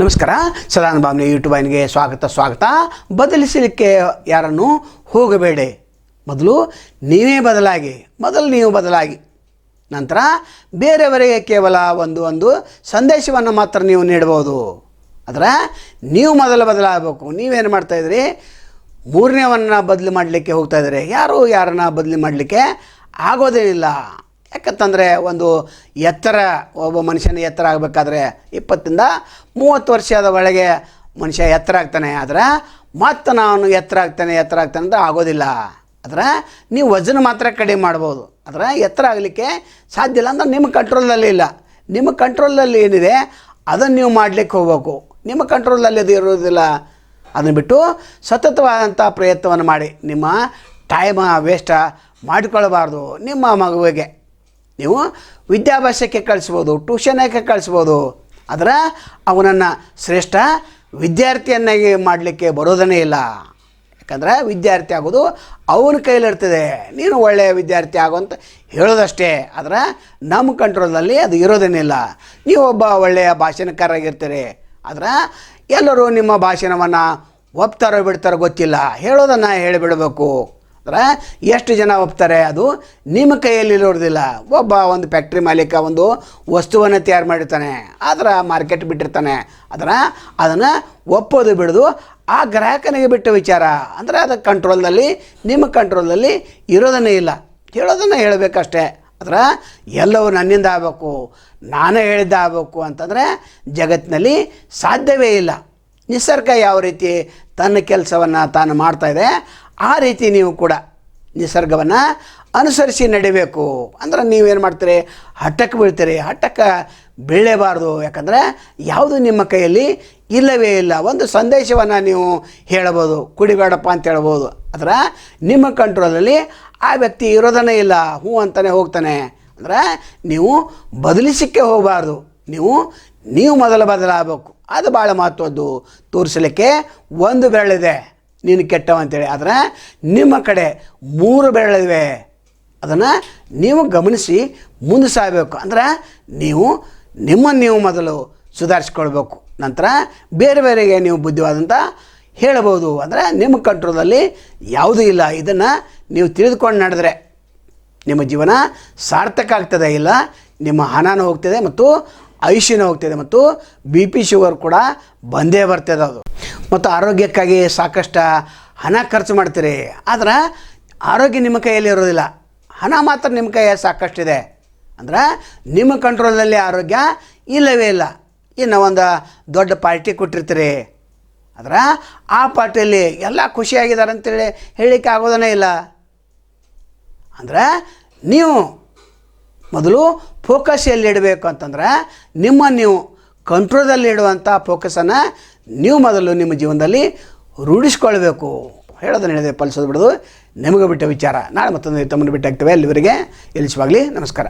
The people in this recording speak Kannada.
ನಮಸ್ಕಾರ. ಸದಾನ ಭಾವನೆ ಯೂಟ್ಯೂಬ್ ಆಯ್ನಿಗೆ ಸ್ವಾಗತ ಸ್ವಾಗತ. ಬದಲಿಸಲಿಕ್ಕೆ ಯಾರನ್ನು ಹೋಗಬೇಡಿ. ಮೊದಲು ನೀವೇ ಬದಲಾಗಿ, ಮೊದಲು ನೀವು ಬದಲಾಗಿ. ನಂತರ ಬೇರೆಯವರಿಗೆ ಕೇವಲ ಒಂದು ಒಂದು ಸಂದೇಶವನ್ನು ಮಾತ್ರ ನೀವು ನೀಡಬಹುದು. ಆದರೆ ನೀವು ಮೊದಲು ಬದಲಾಗಬೇಕು. ನೀವೇನು ಮಾಡ್ತಾಯಿದ್ರಿ ಮೂರನೇವನ್ನು ಬದಲು ಮಾಡಲಿಕ್ಕೆ ಹೋಗ್ತಾ ಇದ್ದಾರೆ. ಯಾರು ಯಾರನ್ನ ಬದಲಿ ಮಾಡಲಿಕ್ಕೆ ಆಗೋದೇನಿಲ್ಲ ಯಾಕಂತಂದರೆ ಒಂದು ಎತ್ತರ, ಒಬ್ಬ ಮನುಷ್ಯನ ಎತ್ತರ ಆಗಬೇಕಾದ್ರೆ ಇಪ್ಪತ್ತಿಂದ ಮೂವತ್ತು ವರ್ಷದ ಒಳಗೆ ಮನುಷ್ಯ ಎತ್ತರ ಆಗ್ತಾನೆ. ಆದರೆ ಮತ್ತು ನಾನು ಎತ್ತರ ಆಗ್ತಾನೆ ಎತ್ತರ ಆಗ್ತಾನೆ ಅಂದರೆ ಆಗೋದಿಲ್ಲ. ಆದರೆ ನೀವು ವಜನ ಮಾತ್ರ ಕಡಿಮೆ ಮಾಡ್ಬೋದು. ಆದರೆ ಎತ್ತರ ಆಗಲಿಕ್ಕೆ ಸಾಧ್ಯ ಇಲ್ಲ ಅಂದ್ರೆ ನಿಮ್ಮ ಕಂಟ್ರೋಲ್ನಲ್ಲಿ ಇಲ್ಲ. ನಿಮ್ಮ ಕಂಟ್ರೋಲಲ್ಲಿ ಏನಿದೆ ಅದನ್ನು ನೀವು ಮಾಡಲಿಕ್ಕೆ ಹೋಗ್ಬೇಕು. ನಿಮ್ಮ ಕಂಟ್ರೋಲಲ್ಲಿ ಅದು ಇರೋದಿಲ್ಲ ಅದನ್ನು ಬಿಟ್ಟು ಸತತವಾದಂಥ ಪ್ರಯತ್ನವನ್ನು ಮಾಡಿ. ನಿಮ್ಮ ಟೈಮ ವೇಸ್ಟ ಮಾಡಿಕೊಳ್ಳಬಾರ್ದು ನಿಮ್ಮ ಮಗುವಿಗೆ. ನೀವು ವಿದ್ಯಾಭ್ಯಾಸಕ್ಕೆ ಕಳಿಸ್ಬೋದು, ಟ್ಯೂಷನ್ಗೆ ಕಳಿಸ್ಬೋದು, ಆದರೆ ಅವನನ್ನು ಶ್ರೇಷ್ಠ ವಿದ್ಯಾರ್ಥಿಯನ್ನಾಗಿ ಮಾಡಲಿಕ್ಕೆ ಬರೋದನ್ನೇ ಇಲ್ಲ. ಯಾಕಂದರೆ ವಿದ್ಯಾರ್ಥಿ ಆಗೋದು ಅವನ ಕೈಲಿರ್ತದೆ ನೀನು ಒಳ್ಳೆಯ ವಿದ್ಯಾರ್ಥಿ ಆಗು ಅಂತ ಹೇಳೋದಷ್ಟೇ, ಆದರೆ ನಮ್ಮ ಕಂಟ್ರೋಲ್ನಲ್ಲಿ ಅದು ಇರೋದೇನಿಲ್ಲ ನೀವು ಒಬ್ಬ ಒಳ್ಳೆಯ ಭಾಷಣಕಾರಾಗಿರ್ತೀರಿ ಆದರೆ ಎಲ್ಲರೂ ನಿಮ್ಮ ಭಾಷಣವನ್ನು ಒಪ್ತಾರೋ ಬಿಡ್ತಾರೋ ಗೊತ್ತಿಲ್ಲ. ಹೇಳೋದನ್ನು ಹೇಳಿಬಿಡಬೇಕು. ಅಂದರೆ ಎಷ್ಟು ಜನ ಒಪ್ತಾರೆ ಅದು ನಿಮ್ಮ ಕೈಯಲ್ಲಿ ಇರೋದಿಲ್ಲ ಒಬ್ಬ ಒಂದು ಫ್ಯಾಕ್ಟ್ರಿ ಮಾಲೀಕ ಒಂದು ವಸ್ತುವನ್ನು ತಯಾರು ಮಾಡಿರ್ತಾನೆ, ಅದರ ಮಾರ್ಕೆಟ್ ಬಿಟ್ಟಿರ್ತಾನೆ, ಅದರ ಅದನ್ನು ಒಪ್ಪೋದು ಬಿಡೋದು ಆ ಗ್ರಾಹಕನಿಗೆ ಬಿಟ್ಟ ವಿಚಾರ. ಅಂದರೆ ಅದು ಕಂಟ್ರೋಲ್ನಲ್ಲಿ ನಿಮ್ಮ ಕಂಟ್ರೋಲ್ನಲ್ಲಿ ಇರೋದನ್ನೇ ಇಲ್ಲ. ಹೇಳೋದನ್ನು ಹೇಳಬೇಕಷ್ಟೇ. ಅದರ ಎಲ್ಲವೂ ನನ್ನಿಂದ ಆಗಬೇಕು, ನಾನೇ ಹೇಳಿದ್ದ ಆಗಬೇಕು ಅಂತಂದರೆ ಜಗತ್ತಿನಲ್ಲಿ ಸಾಧ್ಯವೇ ಇಲ್ಲ. ನಿಸರ್ಗ ಯಾವ ರೀತಿ ತನ್ನ ಕೆಲಸವನ್ನು ತಾನು ಮಾಡ್ತಾಯಿದೆ ಆ ರೀತಿ ನೀವು ಕೂಡ ನಿಸರ್ಗವನ್ನು ಅನುಸರಿಸಿ ನಡಿಬೇಕು. ಅಂದ್ರೆ ನೀವೇನು ಮಾಡ್ತೀರಿ? ಹಠಕ್ಕೆ ಬೀಳ್ತೀರಿ. ಹಠಕ್ಕೆ ಬೀಳಲೇಬಾರ್ದು ಯಾಕಂದರೆ ಯಾವುದು ನಿಮ್ಮ ಕೈಯಲ್ಲಿ ಇಲ್ಲವೇ ಇಲ್ಲ. ಒಂದು ಸಂದೇಶವನ್ನು ನೀವು ಹೇಳಬೋದು ಕುಡಿಬೇಡಪ್ಪ ಅಂತ ಹೇಳ್ಬೋದು ಆದರೆ ನಿಮ್ಮ ಕಂಟ್ರೋಲಲ್ಲಿ ಆ ವ್ಯಕ್ತಿ ಇರೋದನ್ನೇ ಇಲ್ಲ. ಹ್ಞೂ ಅಂತಲೇ ಹೋಗ್ತಾನೆ. ಅಂದರೆ ನೀವು ಬದಲಿಸಕ್ಕೆ ಹೋಗಬಾರ್ದು. ನೀವು ನೀವು ಮೊದಲು ಬದಲಾಗಬೇಕು. ಅದು ಭಾಳ ಮಹತ್ವದ್ದು. ತೋರಿಸಲಿಕ್ಕೆ ಒಂದು ಬೆರಳಿದೆ. ನೀನು ಕೆಟ್ಟವ ಅಂತೇಳಿ. ಆದರೆ ನಿಮ್ಮ ಕಡೆ ಮೂರು ಬೆರಳಿವೆ ಅದನ್ನು ನೀವು ಗಮನಿಸಿ ಮುಂದೆ ಸಾಗಬೇಕು ಅಂದರೆ ನೀವು ನಿಮ್ಮನ್ನು ನೀವು ಮೊದಲು ಸುಧಾರಿಸ್ಕೊಳ್ಬೇಕು. ನಂತರ ಬೇರೆ ಬೇರೆಗೆ ನೀವು ಬುದ್ಧಿವಾದಂಥ ಹೇಳಬಹುದು. ಅಂದರೆ ನಿಮ್ಮ ಕಂಟ್ರೋಲಲ್ಲಿ ಯಾವುದೂ ಇಲ್ಲ. ಇದನ್ನು ನೀವು ತಿಳಿದುಕೊಂಡು ನಡೆದರೆ ನಿಮ್ಮ ಜೀವನ ಸಾರ್ಥಕ ಆಗ್ತದೆ ಇಲ್ಲ. ನಿಮ್ಮ ಹಣನೂ ಹೋಗ್ತದೆ ಮತ್ತು ಆಯುಷ್ಯನೂ ಹೋಗ್ತದೆ ಮತ್ತು ಬಿ ಪಿ ಶುಗರ್ ಕೂಡ ಬಂದೇ ಬರ್ತದೆ ಅದು. ಮತ್ತು ಆರೋಗ್ಯಕ್ಕಾಗಿ ಸಾಕಷ್ಟು ಹಣ ಖರ್ಚು ಮಾಡ್ತೀರಿ. ಆದ್ರೆ ಆರೋಗ್ಯ ನಿಮ್ಮ ಕೈಯಲ್ಲಿ ಇರೋದಿಲ್ಲ. ಹಣ ಮಾತ್ರ ನಿಮ್ಮ ಕೈಯಲ್ಲಿ ಸಾಕಷ್ಟಿದೆ. ಅಂದ್ರೆ ನಿಮ್ಮ ಕಂಟ್ರೋಲಲ್ಲಿ ಆರೋಗ್ಯ ಇಲ್ಲವೇ ಇಲ್ಲ. ಇನ್ನು ಒಂದು ದೊಡ್ಡ ಪಾರ್ಟಿ ಕೊಟ್ಟಿರ್ತೀರಿ. ಆದ್ರೆ ಆ ಪಾರ್ಟಿಯಲ್ಲಿ ಎಲ್ಲ ಖುಷಿಯಾಗಿದ್ದಾರೆ ಅಂತೇಳಿ ಹೇಳಲಿಕ್ಕೆ ಆಗೋದನ್ನೇ ಇಲ್ಲ. ಅಂದರೆ ನೀವು ಮೊದಲು ಫೋಕಸ್ ಎಲ್ಲಿ ಇಡಬೇಕು ಅಂತಂದ್ರೆ ನಿಮ್ಮ ನೀವು ಕಂಟ್ರೋಲಲ್ಲಿ ಇಡುವಂಥ ಫೋಕಸನ್ನು ನೀವು ಮೊದಲು ನಿಮ್ಮ ಜೀವನದಲ್ಲಿ ರೂಢಿಸ್ಕೊಳ್ಬೇಕು ಹೇಳೋದನ್ನು ಹೇಳಿದೆ ಫಲಿಸೋದು ಬಿಡೋದು. ನಿಮಗೆ ಬಿಟ್ಟ ವಿಚಾರ. ನಾಳೆ ಮತ್ತೊಂದು ತಮ್ಮನ್ನು ಬಿಟ್ಟಾಗ್ತೇವೆ ಅಲ್ಲಿವರೆಗೆ ಎಲ್ಲಿಸುವಾಗಲಿ ನಮಸ್ಕಾರ.